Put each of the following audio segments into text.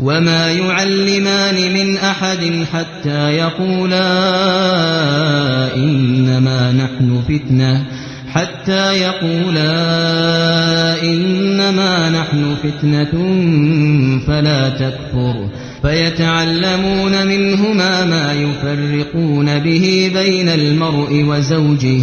وما يعلمان من أحد حتى يقولا إنما نحن فتنة حتى يقولا إنما نحن فتنة فلا تكفر فيتعلمون منهما ما يفرقون به بين المرء وزوجه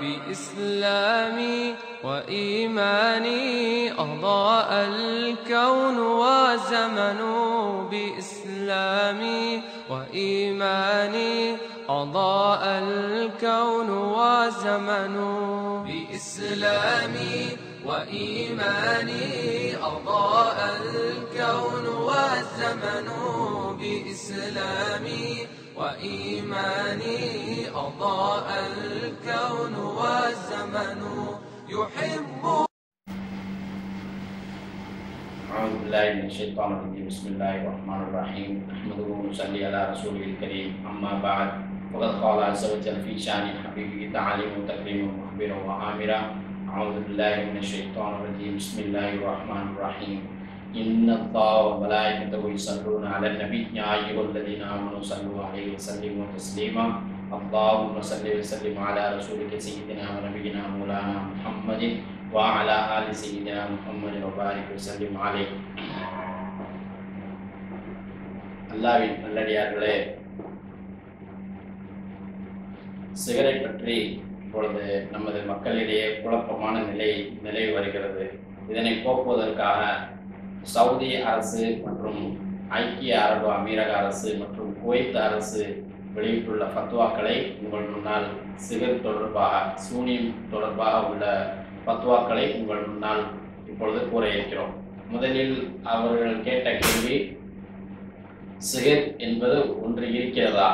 بإسلامي وإيماني أضاء الكون وزمن بإسلامي وإيماني أضاء الكون وزمن بإسلامي وإيماني أضاء الكون والزمن بإسلامي وإيماني أضاء الكون والزمن يحب أعوذ بالله من الشيطان الرجيم. بسم الله الرحمن الرحيم. نحمده ونصلي على رسوله الكريم. أما بعد فقد قال عز وجل في شأن حبيبه تعاليم وتكريم مخبرا وآمرا أعوذ بالله من الشيطان الرجيم. بسم الله الرحمن الرحيم. إن الله وملائكته يصلون على النبي يا أيها الذين آمنوا صلوا عليه وسلموا تسليما اللهم صل وسلم على رسولك سيدنا ونبينا مولانا محمد وعلى آل سيدنا محمد وبارك وسلم عليه அல்லாவின் நல்லடியார்களே சிகரெட் பற்றி இப்பொழுது நமது மக்களிடையே குழப்பமான நிலை நிலவி வருகிறது இதனை போக்குவதற்காக சவுதி அரசு மற்றும் ஐக்கிய அரபு அமீரக அரசு மற்றும் குவைத் அரசு வெளியிட்டுள்ள ஃபத்வாக்களை உங்கள் முன்னால் சிகர் தொடர்பாக சூனியம் தொடர்பாக உள்ள பத்வாக்களை உங்கள் முன்னால் இப்பொழுது கூற இருக்கிறோம். முதலில் அவர்கள் கேட்ட கேள்வி சிகர் என்பது ஒன்று இருக்கிறதா?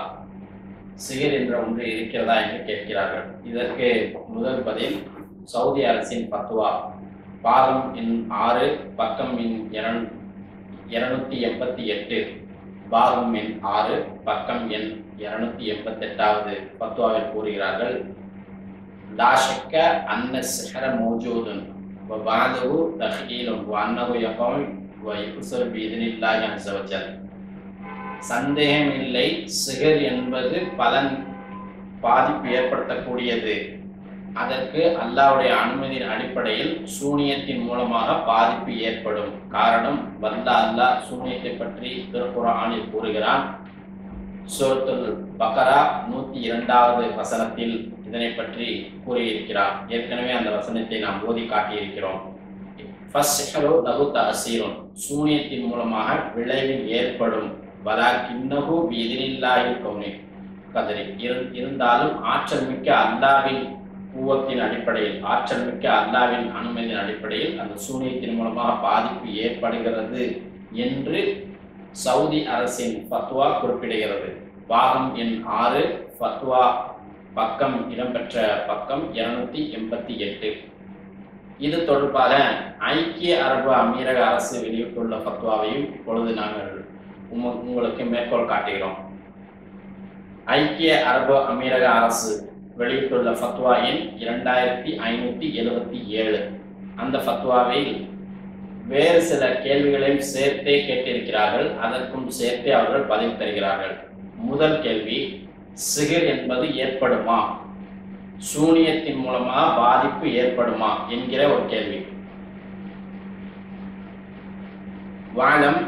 சிகர் என்ற ஒன்று இருக்கிறதா? என்று கேட்கிறார்கள். இதற்கு முதல் பதில் சவுதி அரசின் பத்துவா பாகம் எண் ஆறு பக்கம் எண் இருநூத்தி எண்பத்தி எட்டு. பாகம் எண் ஆறு பக்கம் எண் இருநூத்தி எண்பத்தி எட்டாவது பத்துவாவில் கூறுகிறார்கள் லாஷக்க அன்ன சிஹர மோஜோதுன். வாதவு தஹீலும் அன்னவு எப்பவும் வைப்புசல் பீதனில்லாக அனுசவச்சல் சந்தேகம் இல்லை சிகர் என்பது பலன் பாதிப்பு ஏற்படுத்தக்கூடியது. அதற்கு அல்லாவுடைய அனுமதியின் அடிப்படையில் சூனியத்தின் மூலமாக பாதிப்பு ஏற்படும். காரணம் வந்த அல்லாஹ் சூனியத்தை பற்றி திருக்குறானில் கூறுகிறான். சூரத்துல் பக்கரா நூத்தி இரண்டாவது வசனத்தில் இதனை பற்றி கூறியிருக்கிறார். ஏற்கனவே அந்த வசனத்தை நாம் ஓதி காட்டியிருக்கிறோம். சூனியத்தின் மூலமாக விளைவில் ஏற்படும். வலா கிண்ணகு எதிரில்லாயில் கவுனி கதறி இருந்தாலும் ஆற்றல் மிக்க அல்லாவின் பூவத்தின் அடிப்படையில் ஆற்றல் மிக்க அல்லாவின் அனுமதியின் அடிப்படையில் அந்த சூனியத்தின் மூலமாக பாதிப்பு ஏற்படுகிறது என்று சவுதி அரசின் ஃபத்வா குறிப்பிடுகிறது. பாகம் எண் ஆறு ஃபத்வா பக்கம் இடம்பெற்ற பக்கம் இருநூத்தி எண்பத்தி எட்டு. இது தொடர்பாக ஐக்கிய அரபு அமீரக அரசு வெளியிட்டுள்ள ஃபத்வாவையும் இப்பொழுது நாங்கள் உங்களுக்கு மேற்கோள் காட்டுகிறோம். ஐக்கிய அரபு அமீரக அரசு வெளியிட்டுள்ள ஃபத்வா எண் இரண்டாயிரத்தி ஐநூற்றி எழுபத்தி ஏழு. அந்த ஃபத்வாவில் வேறு சில கேள்விகளையும் சேர்த்தே கேட்டிருக்கிறார்கள். அதற்கும் சேர்த்தே அவர்கள் பதில் தருகிறார்கள். முதல் கேள்வி சிகிர் என்பது ஏற்படுமா? சூனியத்தின் மூலமாக பாதிப்பு ஏற்படுமா? என்கிற ஒரு கேள்வி. வாழம்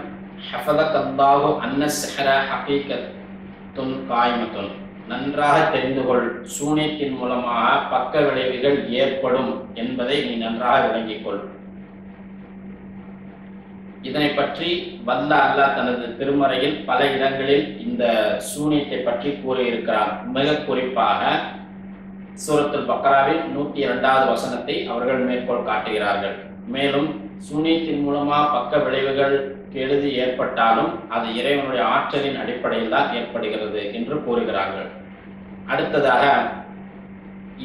ஹஃபதகல்லாஹு அன்ன சிஹர ஹகீகத்துன் காய்மத்துன். நன்றாக தெரிந்து கொள் சூனியத்தின் மூலமாக பக்க விளைவுகள் ஏற்படும் என்பதை நீ நன்றாக விளங்கிக் கொள் இதனை பற்றி வல்ல அல்லாஹ் தனது திருமறையில் பல இடங்களில் இந்த சூனியத்தை பற்றி கூறியிருக்கிறார் மிக குறிப்பாக சூரத்துல் பக்ராவில் நூத்தி இரண்டாவது வசனத்தை அவர்கள் மேற்கோள் காட்டுகிறார்கள். மேலும் சூனியத்தின் மூலமா பக்க விளைவுகள் கெழுதி ஏற்பட்டாலும் அது இறைவனுடைய ஆற்றலின் அடிப்படையில் தான் ஏற்படுகிறது என்று கூறுகிறார்கள். அடுத்ததாக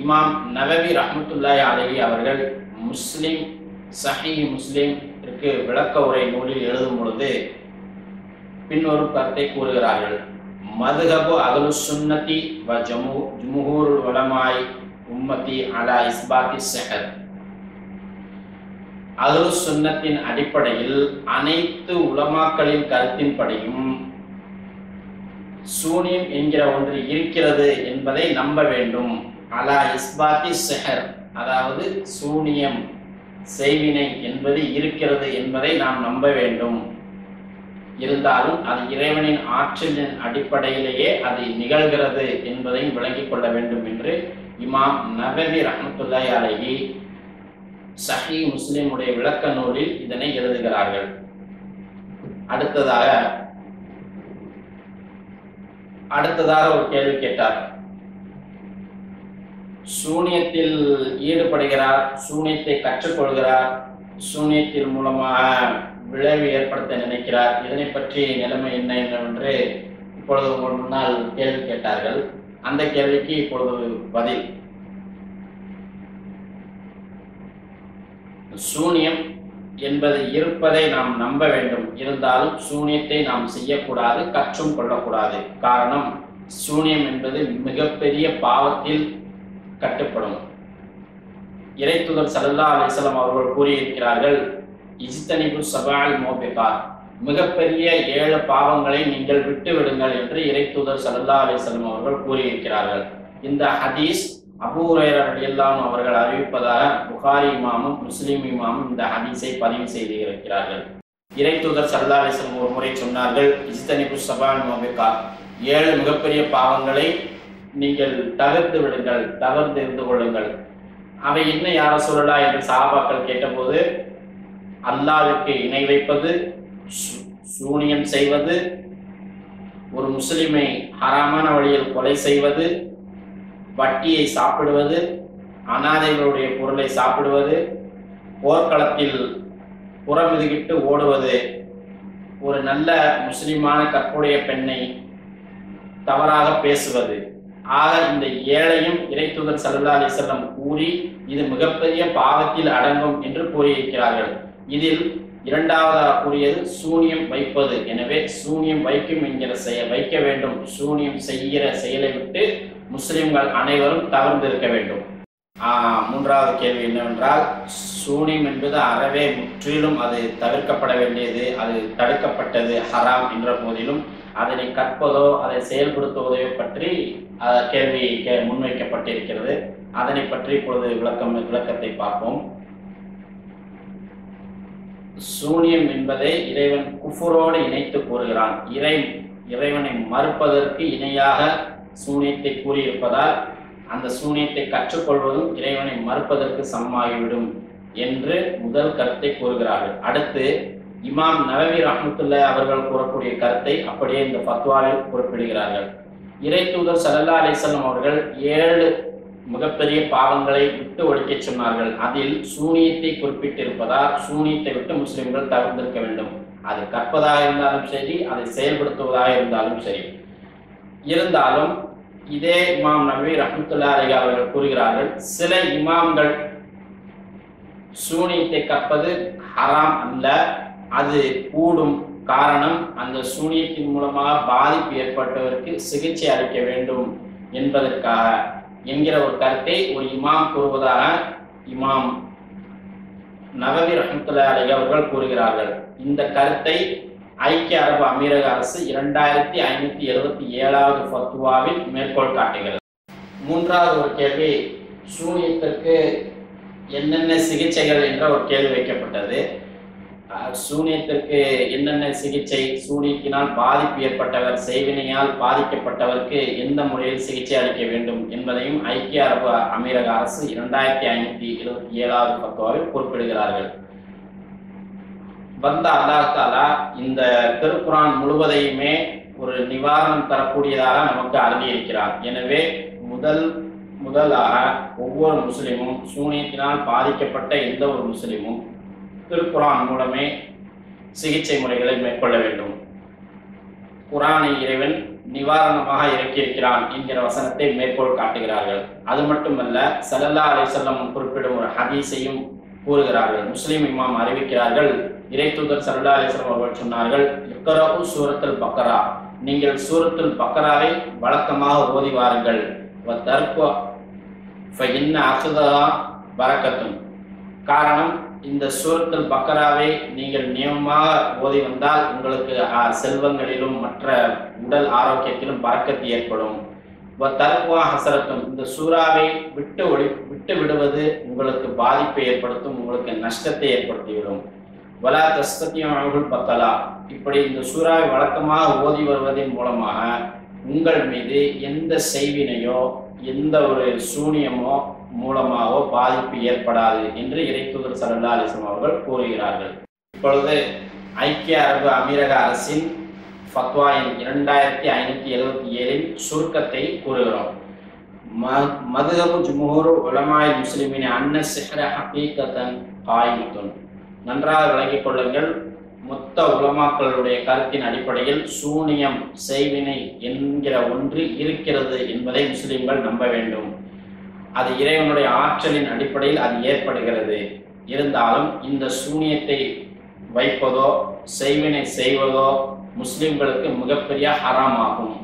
இமாம் நவவி ரஹமத்துல்லாய் அலைஹி அவர்கள் முஸ்லிம் சஹி முஸ்லிம்க்கு விளக்க உரை நூலில் எழுதும் பொழுது பின்வரும் கருத்தை கூறுகிறார்கள். மதுகபு அகலு சுன்னதி வ ஜமு ஜுமுஹூருல் வளமாய் உம்மதி அலா இஸ்பாத்தி செஹத் அகலு சுண்ணத்தின் அடிப்படையில் அனைத்து உலமாக்களின் கருத்தின்படியும் சூனியம் என்கிற ஒன்று இருக்கிறது என்பதை நம்ப வேண்டும். அலா இஸ்பாத்தி செஹர் அதாவது சூனியம் செய்வினை என்பது இருக்கிறது என்பதை நாம் நம்ப வேண்டும். இருந்தாலும் அது இறைவனின் ஆற்றலின் அடிப்படையிலேயே அது நிகழ்கிறது என்பதையும் விளங்கிக் கொள்ள வேண்டும் என்று இமாம் நபவி ரஹமத்துல்லாய் அலைஹி சஹி முஸ்லிமுடைய விளக்க நூலில் இதனை எழுதுகிறார்கள். அடுத்ததாக அடுத்ததாக ஒரு கேள்வி கேட்டார். சூனியத்தில் ஈடுபடுகிறார் சூனியத்தை கற்றுக்கொள்கிறார் சூனியத்தின் மூலமாக விளைவு ஏற்படுத்த நினைக்கிறார். இதனை பற்றி நிலைமை என்ன என்னவென்று இப்பொழுது உங்கள் முன்னால் கேள்வி கேட்டார்கள். அந்த கேள்விக்கு இப்பொழுது பதில். சூனியம் என்பது இருப்பதை நாம் நம்ப வேண்டும். இருந்தாலும் சூனியத்தை நாம் செய்யக்கூடாது கற்றும் கொள்ளக்கூடாது. காரணம் சூனியம் என்பது மிகப்பெரிய பாவத்தில் கட்டுப்படும். இறைத்துதர் சல்லா அலிஸ்லாம் அவர்கள் கூறியிருக்கிறார்கள் இஜித்தனிபு சபால் மோபிகா. மிகப்பெரிய ஏழு பாவங்களை நீங்கள் விட்டு விடுங்கள் என்று இறைத்துதர் சல்லா அலிஸ்லாம் அவர்கள் கூறியிருக்கிறார்கள். இந்த ஹதீஸ் அபூரையர் எல்லாம் அவர்கள் அறிவிப்பதாக புகாரி இமாமும் முஸ்லீம் இமாமும் இந்த ஹதீஸை பதிவு செய்து இருக்கிறார்கள் இறைத்துதர் சல்லா ஒரு முறை சொன்னார்கள் இஸ்தனிபு சபான் மோபிகா ஏழு மிகப்பெரிய பாவங்களை நீங்கள் தகர்த்து விடுங்கள் தவிர்த்து இருந்து கொள்ளுங்கள். அவை என்ன யார சொல்லலா என்று சாபாக்கள் கேட்டபோது அல்லாவிற்கு இணை வைப்பது சூனியம் செய்வது ஒரு முஸ்லிமை ஹராமான வழியில் கொலை செய்வது வட்டியை சாப்பிடுவது அனாதைகளுடைய பொருளை சாப்பிடுவது போர்க்களத்தில் புறமிதுகிட்டு ஓடுவது ஒரு நல்ல முஸ்லிமான கற்புடைய பெண்ணை தவறாக பேசுவது. ஆக இந்த ஏழையும் இறைத்துதர் சல்லா அலிசல்லம் கூறி இது மிகப்பெரிய பாவத்தில் அடங்கும் என்று கூறியிருக்கிறார்கள். இதில் இரண்டாவதாக கூறியது சூனியம் வைப்பது. எனவே சூனியம் வைக்கும் என்கிற செயல் வைக்க வேண்டும். சூனியம் செய்கிற செயலை விட்டு முஸ்லிம்கள் அனைவரும் தவிர்ந்திருக்க வேண்டும். ஆஹ், மூன்றாவது கேள்வி என்னவென்றால் சூனியம் என்பது அறவே முற்றிலும் அது தவிர்க்கப்பட வேண்டியது அது தடுக்கப்பட்டது ஹராம் என்ற போதிலும் அதனை கற்பதோ அதை செயல்படுத்துவதோ பற்றி அஹ், கேள்வி கே- முன்வைக்கப்பட்டிருக்கிறது. அதனை பற்றி இப்பொழுது விளக்கம் விளக்கத்தை பார்ப்போம். சூனியம் என்பதை இறைவன் குஃபுரோடு இணைத்து கூறுகிறான். இறை இறைவனை மறுப்பதற்கு இணையாக சூனியத்தை கூறியிருப்பதால் அந்த சூனியத்தை கற்றுக்கொள்வதும் இறைவனை மறுப்பதற்கு சமமாகிவிடும் என்று முதல் கருத்தை கூறுகிறார்கள். அடுத்து இமாம் நவவி ரஹமத்துல்லா அவர்கள் கூறக்கூடிய கருத்தை அப்படியே இந்த பத்வாவில் குறிப்பிடுகிறார்கள். இறை தூதர் சல்லா அலிசல்லம் அவர்கள் ஏழு மிகப்பெரிய பாவங்களை விட்டு ஒழிக்க சொன்னார்கள். அதில் சூனியத்தை குறிப்பிட்டிருப்பதால் சூனியத்தை விட்டு முஸ்லிம்கள் தவிர்த்திருக்க வேண்டும். அது கற்பதாக இருந்தாலும் சரி அதை செயல்படுத்துவதாக இருந்தாலும் சரி. இருந்தாலும் இதே இமாம் நபி ரஹமத்துல்லா அலி அவர்கள் கூறுகிறார்கள் சில இமாம்கள் சூனியத்தை கற்பது ஹராம் அல்ல அது கூடும் காரணம் அந்த சூனியத்தின் மூலமாக பாதிப்பு ஏற்பட்டவருக்கு சிகிச்சை அளிக்க வேண்டும் என்பதற்காக என்கிற ஒரு கருத்தை ஒரு இமாம் கூறுவதாக இமாம் நவவி ரஹமத்துல்லா அலி அவர்கள் கூறுகிறார்கள். இந்த கருத்தை ஐக்கிய அரபு அமீரக அரசு இரண்டாயிரத்தி ஐநூத்தி எழுபத்தி ஏழாவது ஃபத்வாவில் மேற்கோள் காட்டுகிறது. மூன்றாவது ஒரு கேள்வி சூனியத்திற்கு என்னென்ன சிகிச்சைகள் என்ற ஒரு கேள்வி வைக்கப்பட்டது. சூனியத்திற்கு என்னென்ன சிகிச்சை சூனியத்தினால் பாதிப்பு ஏற்பட்டவர் செய்வினையால் பாதிக்கப்பட்டவருக்கு எந்த முறையில் சிகிச்சை அளிக்க வேண்டும் என்பதையும் ஐக்கிய அரபு அமீரக அரசு இரண்டாயிரத்தி ஐநூத்தி எழுபத்தி ஏழாவது பத்துவாவில் குறிப்பிடுகிறார்கள். வந்த அல்லாஹ் தாலா இந்த திருக்குரான் முழுவதையுமே ஒரு நிவாரணம் தரக்கூடியதாக நமக்கு அருளியிருக்கிறார். எனவே முதல் முதலாக ஒவ்வொரு முஸ்லிமும் சூனியத்தினால் பாதிக்கப்பட்ட எந்த ஒரு முஸ்லிமும் திருக்குரான் மூலமே சிகிச்சை முறைகளை மேற்கொள்ள வேண்டும். குரானை இறைவன் நிவாரணமாக இறக்கியிருக்கிறான் என்கிற வசனத்தை மேற்கோள் காட்டுகிறார்கள். அது மட்டுமல்ல சல்லல்லா அலிசல்லம் குறிப்பிடும் ஒரு ஹதீஸையும் கூறுகிறார்கள். முஸ்லீம் இமாம் அறிவிக்கிறார்கள் இறைத்தூதர் தூதர் அவர்கள் சொன்னார்கள் இக்கரவு சூரத்தில் பக்கரா. நீங்கள் சூரத்தில் பக்கராவை வழக்கமாக ஓதி வாருங்கள். என்ன அசுதா வரக்கட்டும் காரணம் இந்த சூரத்தில் பக்கராவை நீங்கள் நியமமாக ஓதி வந்தால் உங்களுக்கு செல்வங்களிலும் மற்ற உடல் ஆரோக்கியத்திலும் பறக்கத்து ஏற்படும். தற்குவா ஹசரத்தும் இந்த சூறாவை விட்டு ஒளி விட்டு விடுவது உங்களுக்கு பாதிப்பை ஏற்படுத்தும் உங்களுக்கு நஷ்டத்தை ஏற்படுத்திவிடும். வலா தஸ்தத்தியம் பத்தலா. இப்படி இந்த சூறாவை வழக்கமாக ஓதி வருவதன் மூலமாக உங்கள் மீது எந்த செய்வினையோ எந்த ஒரு சூனியமோ மூலமாகவோ பாதிப்பு ஏற்படாது என்று இறைத்தூதர் சல்லா அலிஸ்லாம் அவர்கள் கூறுகிறார்கள். இப்பொழுது ஐக்கிய அரபு அமீரக அரசின் ஃபத்வா எண் இரண்டாயிரத்தி ஐநூற்றி எழுபத்தி ஏழின் சுருக்கத்தை கூறுகிறோம். ம- மதுஹபு ஜும்ஹூர் உலமாய் முஸ்லிமின் அன்ன சிஹர ஹபீகத்தன் காயிமத்துன் நன்றாக விளங்கிக் கொள்ளுங்கள். மொத்த உலமாக்களுடைய கருத்தின் அடிப்படையில் சூனியம் செய்வினை என்கிற ஒன்று இருக்கிறது என்பதை முஸ்லிம்கள் நம்ப வேண்டும். அது இறைவனுடைய ஆற்றலின் அடிப்படையில் அது ஏற்படுகிறது. இருந்தாலும் இந்த சூனியத்தை வைப்பதோ செய்வினை செய்வதோ முஸ்லிம்களுக்கு மிகப்பெரிய ஹராமாகும்.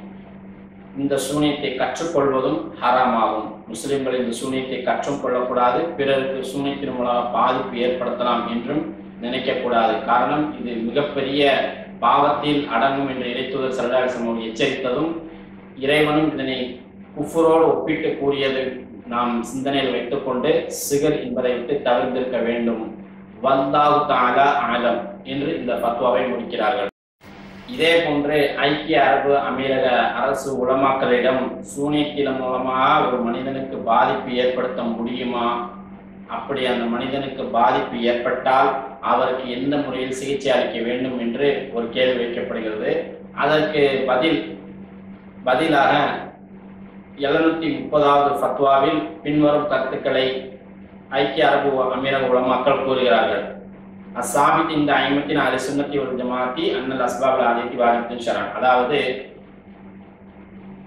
இந்த சூனியத்தை கற்றுக்கொள்வதும் ஹராமாகும். முஸ்லிம்கள் இந்த சூனியத்தை கற்றும் கொள்ளக்கூடாது பிறருக்கு சூனியத்தின் மூலம் பாதிப்பு ஏற்படுத்தலாம் என்றும் நினைக்கக்கூடாது. காரணம் இது மிகப்பெரிய பாவத்தில் அடங்கும் என்று இறைத்துதர் சரதாசம் எச்சரித்ததும் இறைவனும் இதனை குஃபுரோடு ஒப்பிட்டு கூறியது நாம் சிந்தனையில் வைத்துக்கொண்டு சிகர் என்பதை விட்டு தவிர்த்திருக்க வேண்டும். வந்தாவு தாலா ஆலம் என்று இந்த பத்வாவை முடிக்கிறார்கள். இதே போன்று ஐக்கிய அரபு அமீரக அரசு உலமாக்களிடம் சூனியத்தின் மூலமாக ஒரு மனிதனுக்கு பாதிப்பு ஏற்படுத்த முடியுமா? அப்படி அந்த மனிதனுக்கு பாதிப்பு ஏற்பட்டால் அவருக்கு எந்த முறையில் சிகிச்சை அளிக்க வேண்டும் என்று ஒரு கேள்வி வைக்கப்படுகிறது. அதற்கு பதில் பதிலாக எழுநூத்தி முப்பதாவது ஃபத்வாவில் பின்வரும் கருத்துக்களை ஐக்கிய அரபு அமீரக உலமாக்கள் கூறுகிறார்கள். அசாபித் இந்த ஐம்பத்தின் நாலு சுண்ணத்தி ஒரு ஜமாத்தி அன்னல் அஸ்பாபுல் ஆதித்தி வாதித்தின் ஷரான் அதாவது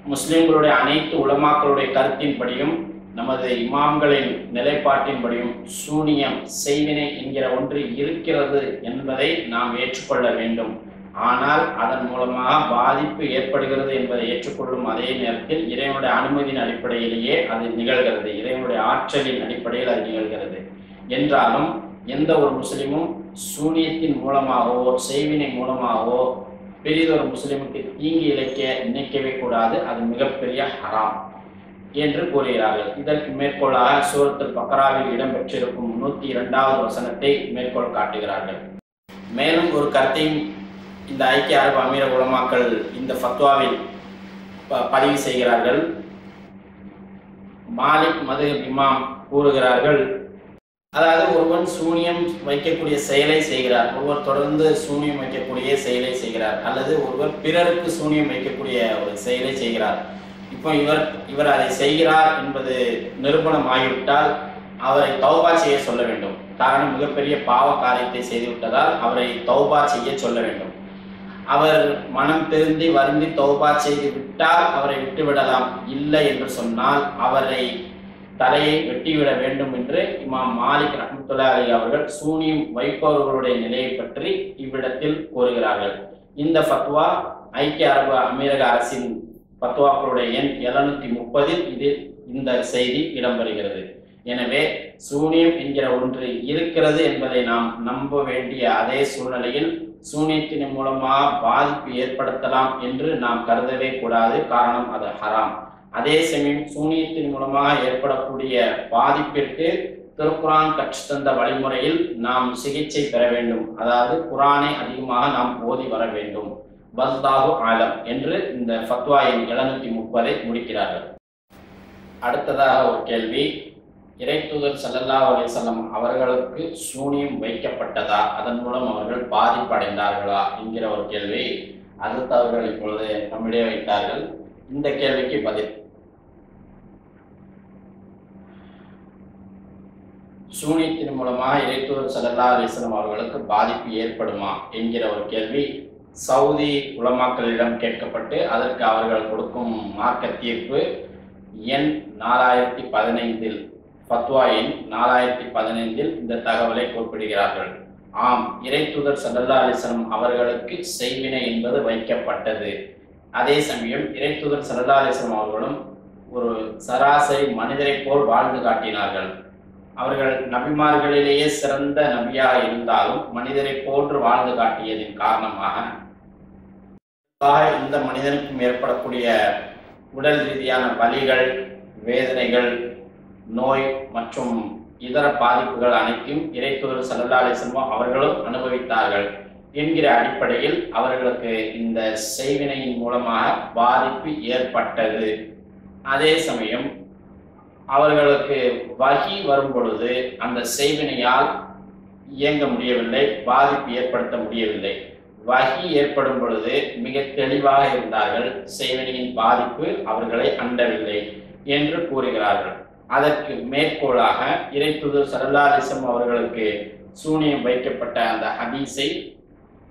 முஸ்லிம்களுடைய அனைத்து உலமாக்களுடைய கருத்தின்படியும் நமது இமாம்களின் நிலைப்பாட்டின்படியும் சூனியம் செய்வினை என்கிற ஒன்று இருக்கிறது என்பதை நாம் ஏற்றுக்கொள்ள வேண்டும். ஆனால் அதன் மூலமாக பாதிப்பு ஏற்படுகிறது என்பதை ஏற்றுக்கொள்ளும் அதே நேரத்தில் இறைவனுடைய அனுமதியின் அடிப்படையிலேயே அது நிகழ்கிறது இறைவனுடைய ஆற்றலின் அடிப்படையில் அது நிகழ்கிறது என்றாலும் எந்த ஒரு முஸ்லீமும் சூனியத்தின் மூலமாகவோ செய்வினை மூலமாகவோ பெரியதொரு முஸ்லீமுக்கு தீங்கு இழைக்க நினைக்கவே கூடாது. அது மிகப்பெரிய ஹராம் என்று கூறுகிறார்கள். இதற்கு மேற்கோளாக சூரத்தில் பக்கராவில் இடம்பெற்றிருக்கும் நூற்றி இரண்டாவது வசனத்தை மேற்கோள் காட்டுகிறார்கள். மேலும் ஒரு கருத்தையும் இந்த ஐக்கிய அரபு அமீர உலமாக்கள் இந்த ஃபத்வாவில் ப- பதிவு செய்கிறார்கள். மாலிக் மது இமாம் கூறுகிறார்கள் அதாவது ஒருவன் சூனியம் வைக்கக்கூடிய செயலை செய்கிறார். ஒருவர் தொடர்ந்து சூனியம் வைக்கக்கூடிய செயலை செய்கிறார். அல்லது ஒருவர் பிறருக்கு சூனியம் வைக்கக்கூடிய ஒரு செயலை செய்கிறார். இப்போ இவர் இவர் அதை செய்கிறார் என்பது நிரூபணம் ஆகிவிட்டால் அவரை தௌபா செய்ய சொல்ல வேண்டும். காரணம் மிகப்பெரிய பாவ காரியத்தை செய்துவிட்டதால் அவரை தௌபா செய்ய சொல்ல வேண்டும். அவர் மனம் திருந்தி வருந்தி தௌபா செய்து விட்டால் அவரை விட்டுவிடலாம். இல்லை என்று சொன்னால் அவரை தலையை வெட்டிவிட வேண்டும் என்று இமாம் மாலிக் ரஹமத்துல்லா அலி அவர்கள் சூனியம் வைப்பவர்களுடைய நிலையை பற்றி இவ்விடத்தில் கூறுகிறார்கள். இந்த ஃபத்வா ஐக்கிய அரபு அமீரக அரசின் ஃபத்வாக்களுடைய எண் எழுநூத்தி முப்பதில் இது இந்த செய்தி இடம்பெறுகிறது. எனவே சூனியம் என்கிற ஒன்று இருக்கிறது என்பதை நாம் நம்ப வேண்டிய அதே சூழ்நிலையில் சூனியத்தின் மூலமாக பாதிப்பு ஏற்படுத்தலாம் என்று நாம் கருதவே கூடாது. காரணம் அது ஹராம். அதே சமயம் சூனியத்தின் மூலமாக ஏற்படக்கூடிய பாதிப்பிற்கு திருக்குரான் கற்றுத்தந்த வழிமுறையில் நாம் சிகிச்சை பெற வேண்டும். அதாவது குரானை அதிகமாக நாம் ஓதி வர வேண்டும். பஸ்தாகு ஆலம் என்று இந்த ஃபத்வா எண் எழுநூத்தி முப்பதை முடிக்கிறார்கள். அடுத்ததாக ஒரு கேள்வி. இறைத்தூதர் சல்லல்லா அலிசல்லம் அவர்களுக்கு சூனியம் வைக்கப்பட்டதா? அதன் மூலம் அவர்கள் பாதிப்படைந்தார்களா? என்கிற ஒரு கேள்வி. அடுத்து அவர்கள் இப்பொழுது நம்மிடையே வைத்தார்கள். இந்த கேள்விக்கு பதில். சூனியத்தின் மூலமாக இறைத்தூதர் சல்லா அலிஸ்லாம் அவர்களுக்கு பாதிப்பு ஏற்படுமா என்கிற ஒரு கேள்வி சவுதி உலமாக்களிடம் கேட்கப்பட்டு அதற்கு அவர்கள் கொடுக்கும் மார்க்க தீர்ப்பு எண் நாலாயிரத்தி பதினைந்தில் ஃபத்வா எண் நாலாயிரத்தி பதினைந்தில் இந்த தகவலை குறிப்பிடுகிறார்கள். ஆம் இறைத்தூதர் சல்லல்லா அலிஸ்லாம் அவர்களுக்கு செய்வினை என்பது வைக்கப்பட்டது. அதே சமயம் இறைத்துதர் சரதாலேசம் அவர்களும் ஒரு சராசரி மனிதரை போல் வாழ்ந்து காட்டினார்கள். அவர்கள் நபிமார்களிலேயே சிறந்த நபியாக இருந்தாலும் மனிதரை போன்று வாழ்ந்து காட்டியதின் காரணமாக இந்த மனிதனுக்கும் ஏற்படக்கூடிய உடல் ரீதியான வலிகள் வேதனைகள் நோய் மற்றும் இதர பாதிப்புகள் அனைத்தையும் இறைத்தூதர் சல்லா அலிஸ்லமோ அவர்களும் அனுபவித்தார்கள். என்கிற அடிப்படையில் அவர்களுக்கு இந்த செய்வினையின் மூலமாக பாதிப்பு ஏற்பட்டது. அதே சமயம் அவர்களுக்கு வகி வரும் பொழுது அந்த செய்வினையால் இயங்க முடியவில்லை பாதிப்பு ஏற்படுத்த முடியவில்லை. வகி ஏற்படும் பொழுது மிக தெளிவாக இருந்தார்கள் செய்வினையின் பாதிப்பு அவர்களை அண்டவில்லை என்று கூறுகிறார்கள். அதற்கு மேற்கோளாக இறைத்துதர் சரல்லாரிசம் அவர்களுக்கு சூனியம் வைக்கப்பட்ட அந்த ஹதீஸை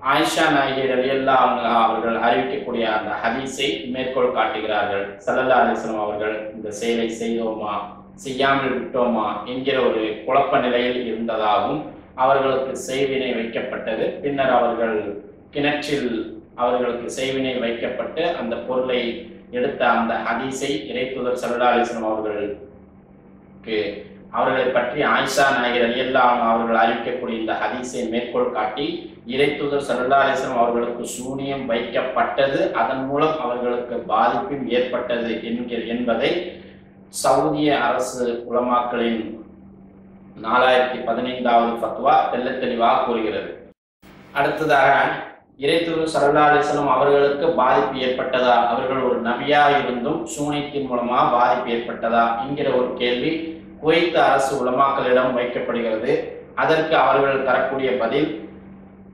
ஆயிஷா நாயகி ரலியல்லா அவங்க அவர்கள் அறிவிக்கக்கூடிய அந்த ஹதீஸை மேற்கோள் காட்டுகிறார்கள். சல்லல்லா அலிஸ்லாம் அவர்கள் இந்த செயலை செய்தோமா? செய்யாமல் விட்டோமா? என்கிற ஒரு குழப்ப நிலையில் இருந்ததாகவும் அவர்களுக்கு செய்வினை வைக்கப்பட்டது. பின்னர் அவர்கள் கிணற்றில் அவர்களுக்கு செய்வினை வைக்கப்பட்டு அந்த பொருளை எடுத்த அந்த ஹதீஸை இறைத்துதர் சல்லா அலிஸ்லாம் அவர்களுக்கு அவர்களை பற்றி ஆயிஷா நாயகர் அலியல்லாம் அவர்கள் அறிவிக்கக்கூடிய இந்த ஹதீஸை மேற்கோள் காட்டி இறைத்துதர் சல்லா அலிஸ்லாம் அவர்களுக்கு சூனியம் வைக்கப்பட்டது அதன் மூலம் அவர்களுக்கு பாதிப்பும் ஏற்பட்டது என்கிற என்பதை சவுதிய அரசு உலமாக்களின் நாலாயிரத்தி பதினைந்தாவது ஃபத்வா தெல்ல தெளிவாக கூறுகிறது. அடுத்ததாக இறைத்துதர் சல்லா அலிஸ்லாம் அவர்களுக்கு பாதிப்பு ஏற்பட்டதா? அவர்கள் ஒரு நபியாக இருந்தும் சூனியத்தின் மூலமாக பாதிப்பு ஏற்பட்டதா? என்கிற ஒரு கேள்வி குவைத் அரசு உலமாக்களிடம் வைக்கப்படுகிறது. அதற்கு அவர்கள் தரக்கூடிய பதில்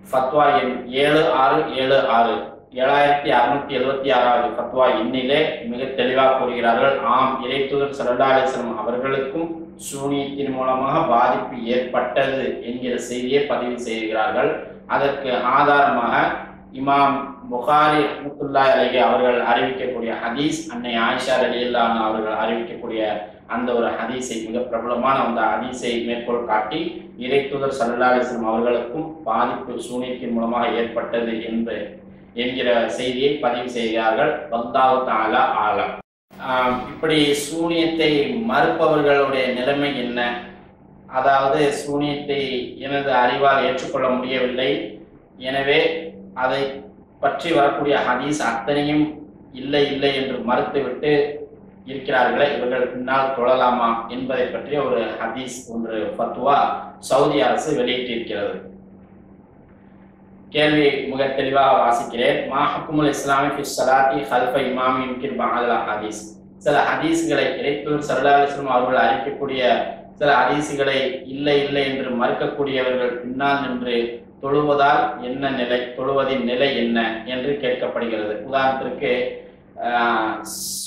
ஃபத்வா எண் ஏழு ஆறு ஏழு ஆறு. ஏழாயிரத்தி அறுநூத்தி எழுபத்தி ஆறாவது ஃபத்வா எண்ணிலே மிக தெளிவாக கூறுகிறார்கள். ஆம் இறைத்துதர் சல்லா அவர்களுக்கும் சூனியத்தின் மூலமாக பாதிப்பு ஏற்பட்டது என்கிற செய்தியை பதிவு செய்கிறார்கள். அதற்கு ஆதாரமாக இமாம் புகாரி முத்துல்லா அலகி அவர்கள் அறிவிக்கக்கூடிய ஹதீஸ் அன்னை ஆயிஷா அலியல்லான் அவர்கள் அறிவிக்கக்கூடிய அந்த ஒரு ஹதீஸை மிக பிரபலமான அந்த ஹதீஸை மேற்கோள் காட்டி இறைத்துதர் சல்லா அவர்களுக்கும் பாதிப்பு சூனியத்தின் மூலமாக ஏற்பட்டது என்று என்கிற செய்தியை பதிவு செய்கிறார்கள். பக்தாவு தாலா ஆலம். இப்படி சூனியத்தை மறுப்பவர்களுடைய நிலைமை என்ன? அதாவது சூனியத்தை எனது அறிவால் ஏற்றுக்கொள்ள முடியவில்லை. எனவே அதை பற்றி வரக்கூடிய ஹதீஸ் அத்தனையும் இல்லை இல்லை என்று மறுத்துவிட்டு இருக்கிறார்களே இவர்கள் பின்னால் தொழலாமா என்பதை பற்றிய ஒரு ஹதீஸ் ஒன்று பத்துவா சவுதி அரசு வெளியிட்டிருக்கிறது. கேள்வி மிக தெளிவாக வாசிக்கிறேன். மாஹக்குமுல் இஸ்லாமி ஃபி ஹல்ஃப இமாமி யுன்கிர் ஹதீஸ். சில ஹதீஸ்களை இறைத்தூர் சரலாலிஸ்லம் அவர்கள் அறிக்கக்கூடிய சில ஹதீசுகளை இல்லை இல்லை என்று மறுக்கக்கூடியவர்கள் பின்னால் நின்று தொழுவதால் என்ன நிலை தொழுவதின் நிலை என்ன என்று கேட்கப்படுகிறது. உதாரணத்திற்கு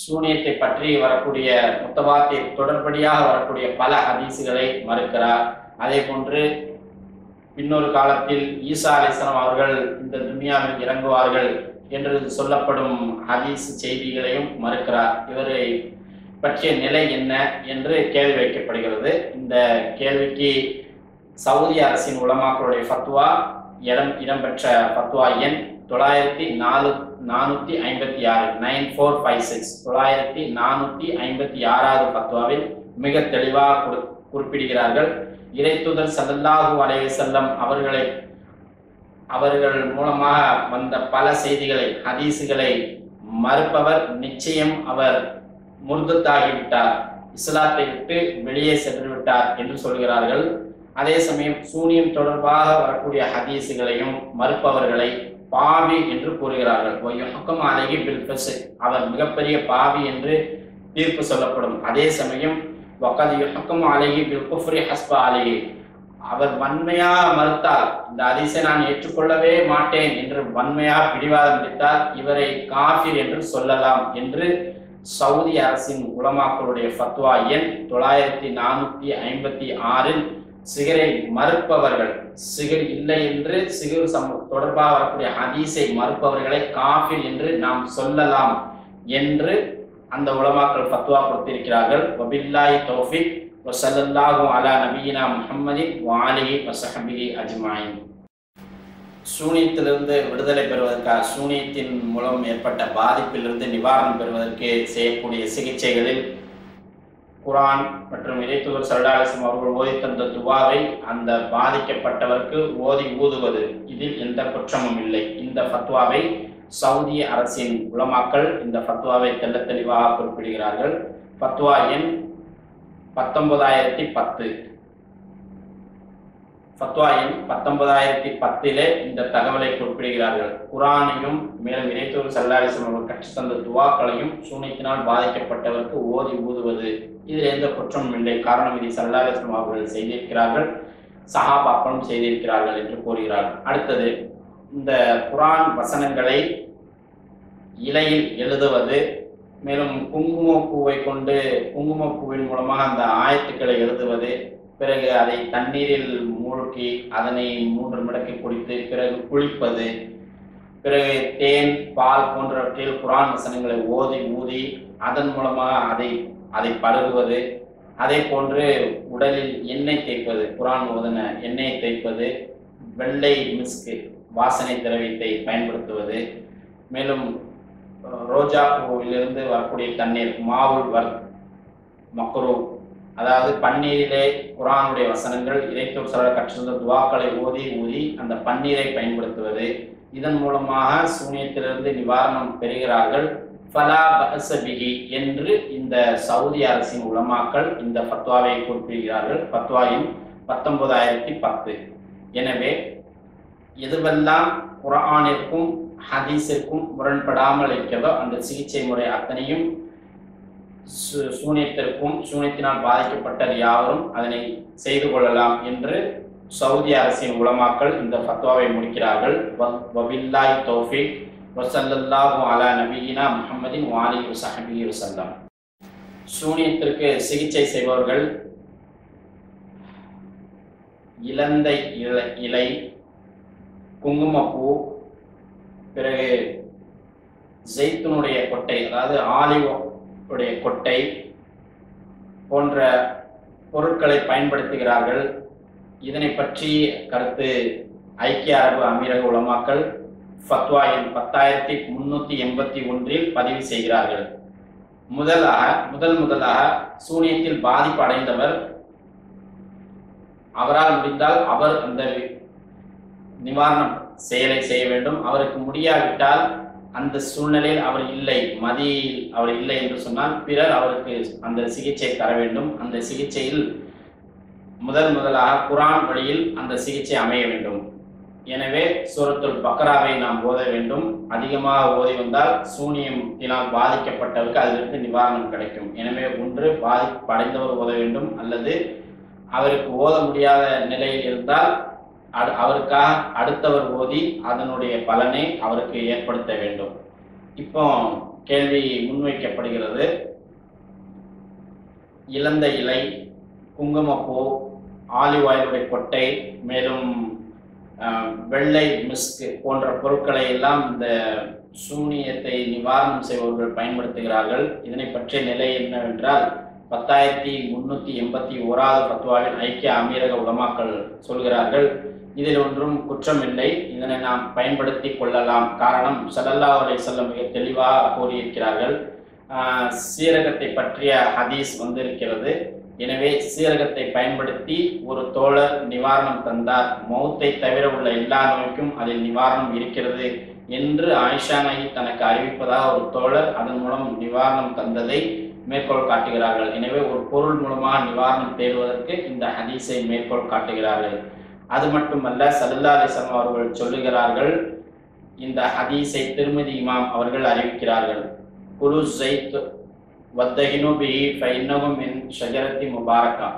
சூனியத்தை பற்றி வரக்கூடிய முத்தவாத்தை தொடர்படியாக வரக்கூடிய பல ஹதீசுகளை மறுக்கிறார். அதே போன்று பின்னொரு காலத்தில் ஈசா அலிஸ்லாம் அவர்கள் இந்த துன்யாவில் இறங்குவார்கள் என்று சொல்லப்படும் ஹதீஸ் செய்திகளையும் மறுக்கிறார். இவரை பற்றிய நிலை என்ன என்று கேள்வி வைக்கப்படுகிறது. இந்த கேள்விக்கு சவுதி அரசின் உலமாக்களுடைய ஃபத்வா இடம் இடம்பெற்ற ஃபத்வா எண் தொள்ளாயிரத்தி நாலு நானூற்றி ஐம்பத்தி ஆறு நைன் ஃபோர் ஃபைவ் சிக்ஸ் தொள்ளாயிரத்தி நானூற்றி ஐம்பத்தி ஆறாவது பத்வாவில் மிக தெளிவாக குறி குறிப்பிடுகிறார்கள். இறைத்துதல் சதல்லாஹு அலைய செல்லம் அவர்களை அவர்கள் மூலமாக வந்த பல செய்திகளை ஹதீஸுகளை மறுப்பவர் நிச்சயம் அவர் முர்தத்தாகிவிட்டார் இஸ்லாத்தை விட்டு வெளியே சென்று விட்டார் என்று சொல்கிறார்கள். அதே சமயம் சூனியம் தொடர்பாக வரக்கூடிய ஹதீஸுகளையும் மறுப்பவர்களை பாவி என்று கூறுகிறார்கள். அழகி பில் அவர் மிகப்பெரிய பாவி என்று தீர்ப்பு சொல்லப்படும். அதே சமயம் அழகி பில் ஹஸ்பா அழகி அவர் வன்மையாக மறுத்தால் இந்த அதிசை நான் ஏற்றுக்கொள்ளவே மாட்டேன் என்று வன்மையாக பிடிவாதம் பிடித்தால் இவரை காஃபிர் என்று சொல்லலாம் என்று சவுதி அரசின் உலமாக்களுடைய ஃபத்வா எண் தொள்ளாயிரத்தி நானூத்தி ஐம்பத்தி ஆறில் சிகரை மறுப்பவர்கள் சிகர் இல்லை என்று சிகர் சம தொடர்பாக வரக்கூடிய ஹதீஸை மறுப்பவர்களை காஃபில் என்று நாம் சொல்லலாம் என்று அந்த உலமாக்கள் ஃபத்வா கொடுத்திருக்கிறார்கள். வபில்லாஹி தௌஃபிக் வசல்லல்லாஹு அலா நபீனா முஹம்மதின் வாலிஹி வசஹபிஹி அஜ்மாயின். சூனியத்திலிருந்து விடுதலை பெறுவதற்காக சூனியத்தின் மூலம் ஏற்பட்ட பாதிப்பிலிருந்து நிவாரணம் பெறுவதற்கு செய்யக்கூடிய சிகிச்சைகளில் குரான் மற்றும் இறைத்துவர் சல்லாசம் அவர்கள் ஓதி தந்த துவாவை அந்த பாதிக்கப்பட்டவருக்கு ஓதி ஊதுவது. இதில் எந்த குற்றமும் இல்லை. இந்த ஃபத்வாவை சவுதி அரசின் உலமாக்கள் இந்த ஃபத்வாவை தெல்ல தெளிவாக குறிப்பிடுகிறார்கள். ஃபத்வா எண் பத்தொன்பதாயிரத்தி பத்து. ஃபத்வாயின் பத்தொன்பதாயிரத்தி பத்திலே இந்த தகவலை குறிப்பிடுகிறார்கள். குரானையும் மேலும் இறைத்தூர் சல்லாரிசம் அவர்கள் தந்த துவாக்களையும் சூனியத்தினால் பாதிக்கப்பட்டவருக்கு ஓதி ஊதுவது. இதில் எந்த குற்றமும் இல்லை. காரணம் இதை சல்லாரிசம் அவர்கள் செய்திருக்கிறார்கள். சஹாபாக்களும் செய்திருக்கிறார்கள் என்று கூறுகிறார்கள். அடுத்தது இந்த குரான் வசனங்களை இலையில் எழுதுவது. மேலும் குங்குமப்பூவை கொண்டு குங்குமப்பூவின் மூலமாக அந்த ஆயத்துக்களை எழுதுவது. பிறகு அதை தண்ணீரில் மூழ்கி அதனை மூன்று மடக்கி குடித்து பிறகு குளிப்பது பிறகு தேன் பால் போன்றவற்றில் குரான் வசனங்களை ஓதி ஊதி அதன் மூலமாக அதை அதை பழகுவது அதே போன்று உடலில் எண்ணெய் தேய்ப்பது குரான் ஓதன எண்ணெயை தேய்ப்பது வெள்ளை மிஸ்கு வாசனை திரவியத்தை பயன்படுத்துவது மேலும் ரோஜா பூவிலிருந்து வரக்கூடிய தண்ணீர் மாவுள் வர் மக்ரூ அதாவது பன்னீரிலே குரானுடைய வசனங்கள் இறைத்தூர் சிலர் கற்றிருந்த துவாக்களை ஓதி ஊதி அந்த பன்னீரை பயன்படுத்துவது. இதன் மூலமாக சூனியத்திலிருந்து நிவாரணம் பெறுகிறார்கள். ஃபலா பஹசபிகி என்று இந்த சவுதி அரசின் உலமாக்கள் இந்த ஃபத்வாவை குறிப்பிடுகிறார்கள். பத்வாயின் பத்தொன்பதாயிரத்தி பத்து. எனவே எதுவெல்லாம் குரானிற்கும் ஹதீஸிற்கும் முரண்படாமல் இருக்கிறதோ அந்த சிகிச்சை முறை அத்தனையும் சூனியத்திற்கும் சூனியத்தினால் பாதிக்கப்பட்ட யாவரும் அதனை செய்து கொள்ளலாம் என்று சவுதி அரசின் உலமாக்கள் இந்த ஃபத்வாவை முடிக்கிறார்கள். வ- வபில்லாஹி வசல்லல்லாஹு அலா நபீனா முகமதின் வாலி சஹபி வசல்லம் சூனியத்திற்கு சிகிச்சை செய்பவர்கள் இலந்தை இலை இலை குங்குமப்பூ பிறகு ஜெய்த்துனுடைய கொட்டை அதாவது ஆலிவ் உடைய கொட்டை போன்ற பொருட்களை பயன்படுத்துகிறார்கள். இதனை பற்றி கருத்து ஐக்கிய அரபு அமீரக உலமாக்கள் ஃபத்வா எண் பத்தாயிரத்தி முன்னூத்தி எண்பத்தி ஒன்றில் பதிவு செய்கிறார்கள். முதலாக முதல் முதலாக சூனியத்தில் பாதிப்பு அடைந்தவர் அவரால் முடிந்தால் அவர் அந்த நிவாரணம் செயலை செய்ய வேண்டும். அவருக்கு முடியாவிட்டால் அந்த சூழ்நிலையில் அவர் இல்லை மதியில் அவர் இல்லை என்று சொன்னால் பிறர் அவருக்கு அந்த சிகிச்சை தர வேண்டும். அந்த சிகிச்சையில் முதல் முதலாக குரான் வழியில் அந்த சிகிச்சை அமைய வேண்டும். எனவே சூரத்துல் பக்ராவை நாம் ஓத வேண்டும். அதிகமாக ஓதி வந்தால் சூனியத்தினால் பாதிக்கப்பட்டவருக்கு அதிலிருந்து நிவாரணம் கிடைக்கும். எனவே ஒன்று பாதிப்படைந்தவர் ஓத வேண்டும். அல்லது அவருக்கு ஓத முடியாத நிலையில் இருந்தால் அடு- அவருக்காக அடுத்தவர் ஓதி அதனுடைய பலனை அவருக்கு ஏற்படுத்த வேண்டும். இப்போ கேள்வி முன்வைக்கப்படுகிறது. இழந்த இலை குங்குமப்பூ ஆலிவ் ஆயிலுடைய கொட்டை மேலும் வெள்ளை மிஸ்கு போன்ற பொருட்களை எல்லாம் இந்த சூனியத்தை நிவாரணம் செய்பவர்கள் பயன்படுத்துகிறார்கள். இதனை பற்றிய நிலை என்னவென்றால் பத்தாயிரத்தி முன்னூத்தி எண்பத்தி ஓராவது பத்துவாவில் ஐக்கிய அமீரக உலமாக்கள் சொல்கிறார்கள் இதில் ஒன்றும் குற்றமில்லை. இதனை நாம் பயன்படுத்தி கொள்ளலாம். காரணம் சடல்லா அலைஹி வஸல்லம் மிக தெளிவாக கூறியிருக்கிறார்கள். சீரகத்தை பற்றிய ஹதீஸ் வந்திருக்கிறது. எனவே சீரகத்தை பயன்படுத்தி ஒரு தோழர் நிவாரணம் தந்தார். மௌத்தை தவிர உள்ள எல்லா நோய்க்கும் அதில் நிவாரணம் இருக்கிறது என்று ஆயிஷா நாயி தனக்கு அறிவிப்பதாக ஒரு தோழர் அதன் மூலம் நிவாரணம் தந்ததை மேற்கோள் காட்டுகிறார்கள். எனவே ஒரு பொருள் மூலமாக நிவாரணம் தேடுவதற்கு இந்த ஹதீஸை மேற்கோள் காட்டுகிறார்கள். அது மட்டுமல்ல சல்லா அலிசம் அவர்கள் சொல்லுகிறார்கள் இந்த ஹதீஸை திருமதி இமாம் அவர்கள் அறிவிக்கிறார்கள். குரு ஜெயித் வத்தகினு பிஹி ஃபைன்னகும் மின் ஷஜரத்தி முபாரக்கா.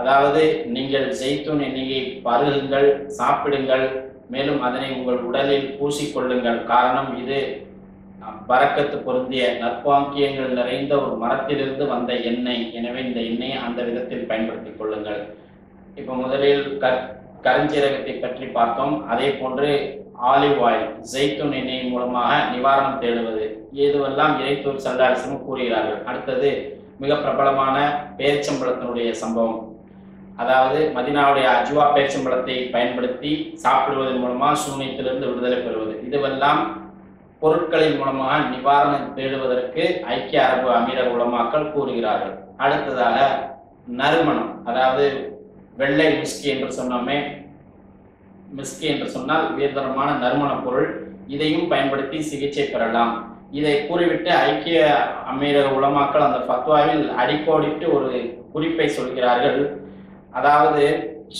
அதாவது நீங்கள் ஜெய்தூன் எண்ணெயை பருகுங்கள் சாப்பிடுங்கள் மேலும் அதனை உங்கள் உடலில் பூசிக்கொள்ளுங்கள். காரணம் இது பறக்கத்து பொருந்திய நற்பாங்கியங்கள் நிறைந்த ஒரு மரத்திலிருந்து வந்த எண்ணெய். எனவே இந்த எண்ணெயை அந்த விதத்தில் பயன்படுத்திக் கொள்ளுங்கள். இப்போ முதலில் கற் கருஞ்சீரகத்தை பற்றி பார்த்தோம். அதே போன்று ஆலிவ் ஆயில் ஜெய்தூன் எண்ணெய் மூலமாக நிவாரணம் தேடுவது. ஏதுவெல்லாம் இறைத்தூர் சல்லாசமும் கூறுகிறார்கள். அடுத்தது மிக பிரபலமான பேரிச்சம்பழத்தினுடைய சம்பவம். அதாவது மதினாவுடைய அஜுவா பேரிச்சம்பழத்தை பயன்படுத்தி சாப்பிடுவதன் மூலமாக சூனியத்திலிருந்து விடுதலை பெறுவது. இதுவெல்லாம் பொருட்களின் மூலமாக நிவாரணம் தேடுவதற்கு ஐக்கிய அரபு அமீரக உலமாக்கள் கூறுகிறார்கள். அடுத்ததாக நறுமணம் அதாவது வெள்ளை மிஸ்கி என்று சொன்னோமே மிஸ்கி என்று சொன்னால் உயர்தரமான நறுமண பொருள். இதையும் பயன்படுத்தி சிகிச்சை பெறலாம். இதை கூறிவிட்டு ஐக்கிய அமீரக உலமாக்கள் அந்த ஃபத்வாவில் அடிக்கோடிட்டு ஒரு குறிப்பை சொல்கிறார்கள். அதாவது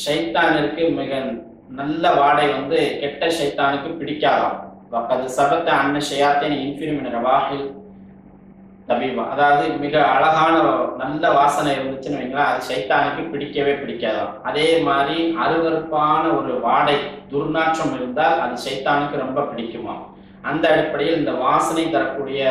ஷைத்தானிற்கு மிக நல்ல வாடை வந்து கெட்ட ஷைத்தானுக்கு பிடிக்காதாம். வக்கது சபத்த அன்ன ஷயாத்தின் இன்ஃபிரிமின் ரவாஹில் தபீபா அதாவது மிக அழகான நல்ல வாசனை இருந்துச்சுன்னு வைங்களேன். அது சைத்தானுக்கு பிடிக்கவே பிடிக்காதாம் அதே மாதிரி அருவருப்பான ஒரு வாடை துர்நாற்றம் இருந்தால் அது சைத்தானுக்கு ரொம்ப பிடிக்குமா? அந்த அடிப்படையில் இந்த வாசனை தரக்கூடிய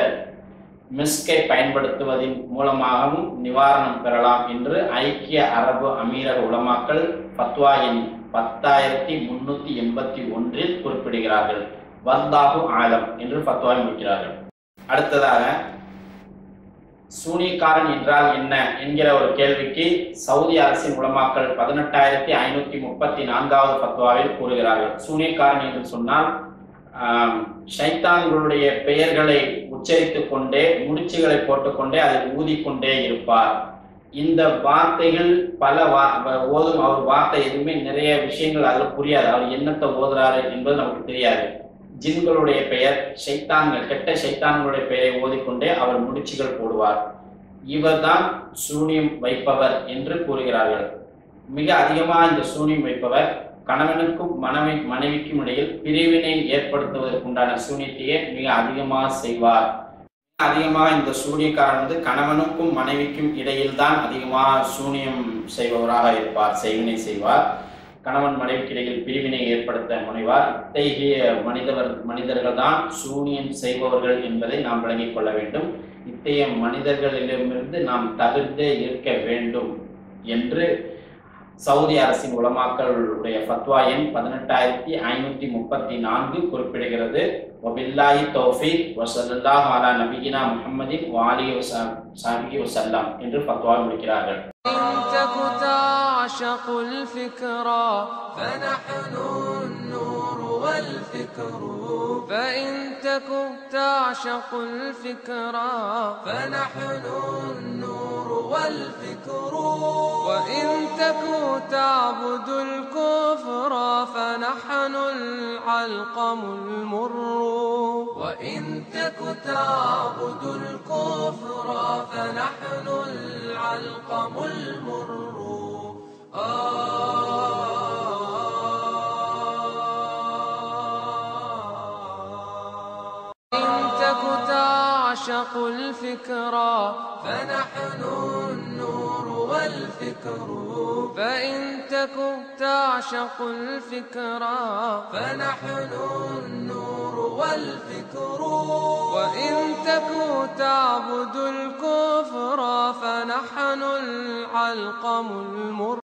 மிஸ்கை பயன்படுத்துவதன் மூலமாகவும் நிவாரணம் பெறலாம் என்று ஐக்கிய அரபு அமீரக உலமாக்கள் பத்வா எண் பத்தாயிரத்தி முன்னூத்தி எண்பத்தி ஒன்றில் குறிப்பிடுகிறார்கள். வந்தாகு ஆலம் என்று பத்துவாவில் முடிக்கிறார்கள் அடுத்ததாக சூனியக்காரன் என்றால் என்ன என்கிற ஒரு கேள்விக்கு சவுதி அரசின் உலமாக்கள் பதினெட்டாயிரத்தி ஐநூத்தி முப்பத்தி நான்காவது பத்வாவில் கூறுகிறார்கள். சூனியக்காரன் என்று சொன்னால் ஆம், ஷைத்தான்களுடைய பெயர்களை உச்சரித்துக் கொண்டே முடிச்சுகளை போட்டுக்கொண்டே அதை ஊதிக்கொண்டே இருப்பார். இந்த வார்த்தைகள் பல வா ஓதும் அவர் வார்த்தை எதுவுமே நிறைய விஷயங்கள் அதில் புரியாது. அவர் என்னத்தை ஓதுறாரு என்பது நமக்கு தெரியாது. ஜின்களுடைய பெயர் சைத்தான்கள் கெட்ட சைத்தான்களுடைய பெயரை ஓதிக்கொண்டே அவர் முடிச்சுகள் போடுவார். இவர்தான் சூனியம் வைப்பவர் என்று கூறுகிறார்கள். மிக அதிகமாக இந்த சூனியம் வைப்பவர் கணவனுக்கும் மனைவி மனைவிக்கும் இடையில் பிரிவினை ஏற்படுத்துவதற்குண்டான சூனியத்தையே மிக அதிகமாக செய்வார். அதிகமாக இந்த சூனியக்காரன் வந்து கணவனுக்கும் மனைவிக்கும் இடையில் தான் அதிகமாக சூனியம் செய்பவராக இருப்பார் செய்வினை செய்வார். கணவன் மனைவிக்கிடையில் பிரிவினை ஏற்படுத்த முனைவார். இத்தகைய மனிதவர் மனிதர்கள் தான் சூனியம் செய்பவர்கள் என்பதை நாம் விளங்கிக் கொள்ள வேண்டும். இத்தகைய மனிதர்களிடமிருந்து நாம் தவிர்த்தே இருக்க வேண்டும் என்று சவுதி அரசின் உலமாக்களுடைய ஃபத்வா எண் பதினெட்டாயிரத்தி ஐநூத்தி முப்பத்தி நான்கு குறிப்பிடுகிறது. ஒபில்லாஹி தௌஃபீக் வசல்லாஹ் அலா நபிகினா முகமதின் வாலி சாபிகி வசல்லாம் என்று ஃபத்வா முடிக்கிறார்கள். تعشق الفكرة فنحن النور والفكر. فإن تك تعشق الفكرة فنحن النور والفكر. وإن تك تعبد الكفر. فنحن العلقم المر. وإن تك تعبد الكفر. فنحن العلقم المر. تك تعشق الفكرة فنحن النور والفكر. فإن تك تعشق الفكرة فنحن النور والفكر. وإن تك تعبد الكفر فنحن العلقم المر.